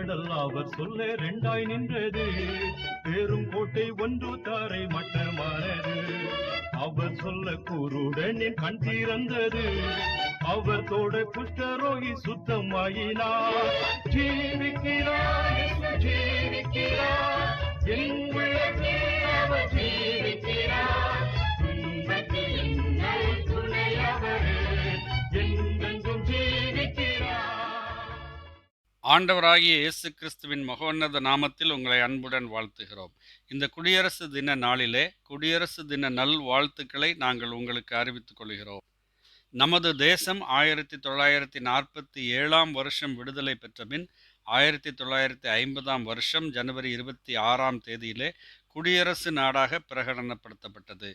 கடல் அவர் சொல்ல ரெண்டாய் நின்றது. பேரும் கோட்டை ஒன்று தாரை மட்டமானது அவர் சொல்ல குருடனின் கண் திறந்தது. அவர் தோட குஷ்டரோகி சுத்தமாயினார். ஜீவிக்கிறார் ஜீவிக்கிறார். ஆண்டவராகிய இயேசு கிறிஸ்துவின் மகோன்னத நாமத்தில் உங்களை அன்புடன் வாழ்த்துகிறோம். இந்த குடியரசு தின நாளிலே குடியரசு தின நல் வாழ்த்துக்களை நாங்கள் உங்களுக்கு அறிவித்துக் கொள்கிறோம். நமது தேசம் ஆயிரத்தி தொள்ளாயிரத்தி நாற்பத்தி ஏழாம் வருஷம் விடுதலை பெற்றபின் ஆயிரத்தி தொள்ளாயிரத்தி ஐம்பதாம் வருஷம் ஜனவரி இருபத்தி ஆறாம் தேதியிலே குடியரசு நாடாக பிரகடனப்படுத்தப்பட்டது.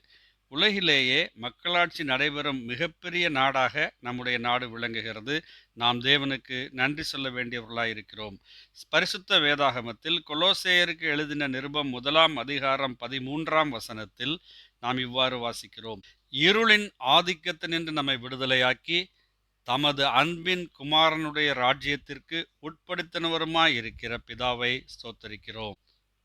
உலகிலேயே மக்களாட்சி நடைபெறும் மிகப்பெரிய நாடாக நம்முடைய நாடு விளங்குகிறது. நாம் தேவனுக்கு நன்றி சொல்ல வேண்டியவர்களாய் இருக்கிறோம். பரிசுத்த வேதாகமத்தில் கொலோசேயருக்கு எழுதின நிருபம் முதலாம் அதிகாரம் பதிமூன்றாம் வசனத்தில் நாம் இவ்வாறு வாசிக்கிறோம். இருளின் ஆதிக்கத்தினின்று நம்மை விடுதலையாக்கி தமது அன்பின் குமாரனுடைய ராஜ்யத்திற்கு உட்படுத்தினவருமாய் இருக்கிற பிதாவை ஸ்தோத்தரிக்கிறோம்.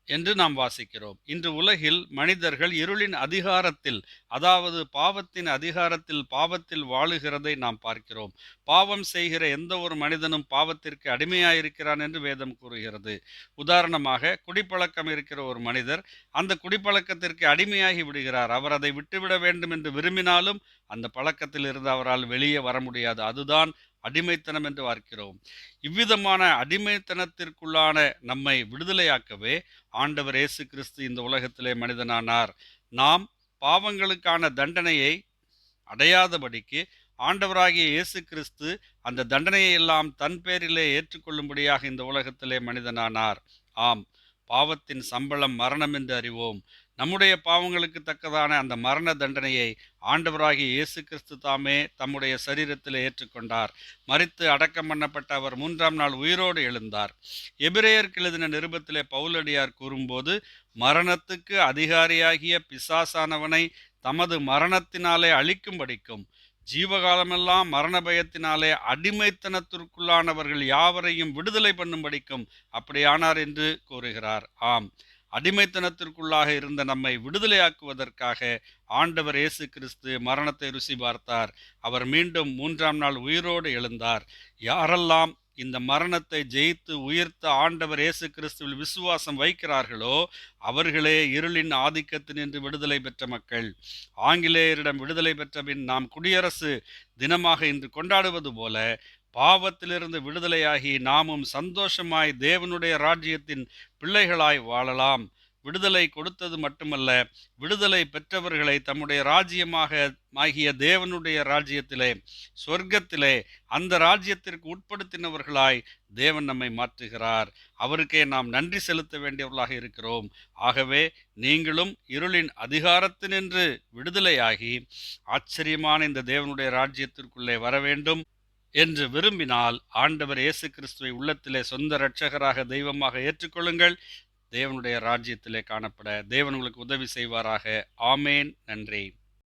என்று நாம் வாசிக்கிறோம். இன்று உலகில் மனிதர்கள் இருளின் அதிகாரத்தில் அதாவது பாவத்தின் அதிகாரத்தில் பாவத்தில் வாழுகிறதை நாம் பார்க்கிறோம். பாவம் செய்கிற எந்த ஒரு மனிதனும் பாவத்திற்கு அடிமையாயிருக்கிறான் என்று வேதம் கூறுகிறது. உதாரணமாக குடிப்பழக்கம் இருக்கிற ஒரு மனிதர் அந்த குடிப்பழக்கத்திற்கு அடிமையாகி விடுகிறார். அவர் அதை விட்டுவிட வேண்டும் என்று விரும்பினாலும் அந்த பழக்கத்தில் இருந்து அவரால் வெளியே வர முடியாது. அதுதான் அடிமைத்தனம் என்று பார்க்கிறோம். இவ்விதமான அடிமைத்தனத்திற்குள்ளான நம்மை விடுதலையாக்கவே ஆண்டவர் இயேசு கிறிஸ்து இந்த உலகத்திலே மனிதனானார். நாம் பாவங்களுக்கான தண்டனையை அடையாதபடிக்கு ஆண்டவராகிய இயேசு கிறிஸ்து அந்த தண்டனையை எல்லாம் தன் பேரிலே ஏற்றுக்கொள்ளும்படியாக இந்த உலகத்திலே மனிதனானார். ஆம் பாவத்தின் சம்பளம் மரணம் என்று அறிவோம். நம்முடைய பாவங்களுக்கு தக்கதான அந்த மரண தண்டனையை ஆண்டவராகிய இயேசு கிறிஸ்து தாமே தம்முடைய சரீரத்தில் ஏற்றுக்கொண்டார். மறித்து அடக்கம் பண்ணப்பட்ட அவர் மூன்றாம் நாள் உயிரோடு எழுந்தார். எபிரேயருக்கு எழுதின நிருபத்திலே பவுலடியார் கூறும்போது மரணத்துக்கு அதிகாரியாகிய பிசாசானவனை தமது மரணத்தினாலே அழிக்கும்படிக்கும் ஜீவகாலமெல்லாம் மரண பயத்தினாலே அடிமைத்தனத்திற்குள்ளானவர்கள் யாவரையும் விடுதலை பண்ணும்படிக்கும் அப்படியானார் என்று கூறுகிறார். ஆம். அடிமைத்தனத்திற்குள்ளாக இருந்த நம்மை விடுதலையாக்குவதற்காக ஆண்டவர் இயேசு கிறிஸ்து மரணத்தை ருசி பார்த்தார். அவர் மீண்டும் மூன்றாம் நாள் உயிரோடு எழுந்தார். யாரெல்லாம் இந்த மரணத்தை ஜெயித்து உயிர்த்த ஆண்டவர் இயேசு கிறிஸ்துவில் விசுவாசம் வைக்கிறார்களோ அவர்களே இருளின் ஆதிக்கத்தினின்று விடுதலை பெற்ற மக்கள். ஆங்கிலேயரிடம் விடுதலை பெற்ற பின் நாம் குடியரசு தினமாக இன்று கொண்டாடுவது போல பாவத்திலிருந்து விடுதலையாகி நாமும் சந்தோஷமாய் தேவனுடைய ராஜ்யத்தின் பிள்ளைகளாய் வாழலாம். விடுதலை கொடுத்தது மட்டுமல்ல விடுதலை பெற்றவர்களை தம்முடைய ராஜ்யமாக ஆகிய தேவனுடைய ராஜ்யத்திலே சொர்க்கத்திலே அந்த ராஜ்யத்திற்கு உட்படுத்தினவர்களாய் தேவன் நம்மை மாற்றுகிறார். அவருக்கே நாம் நன்றி செலுத்த வேண்டியவர்களாக இருக்கிறோம். ஆகவே நீங்களும் இருளின் அதிகாரத்தினின்று விடுதலையாகி ஆச்சரியமான இந்த தேவனுடைய ராஜ்யத்திற்குள்ளே வர வேண்டும் என்று விரும்பினால் ஆண்டவர் இயேசு கிறிஸ்துவை உள்ளத்திலே சொந்த இரட்சகராக தெய்வமாக ஏற்றுக்கொள்ளுங்கள். தேவனுடைய ராஜ்யத்திலே காணப்பட தேவன் உங்களுக்கு உதவி செய்வாராக. ஆமேன். நன்றி.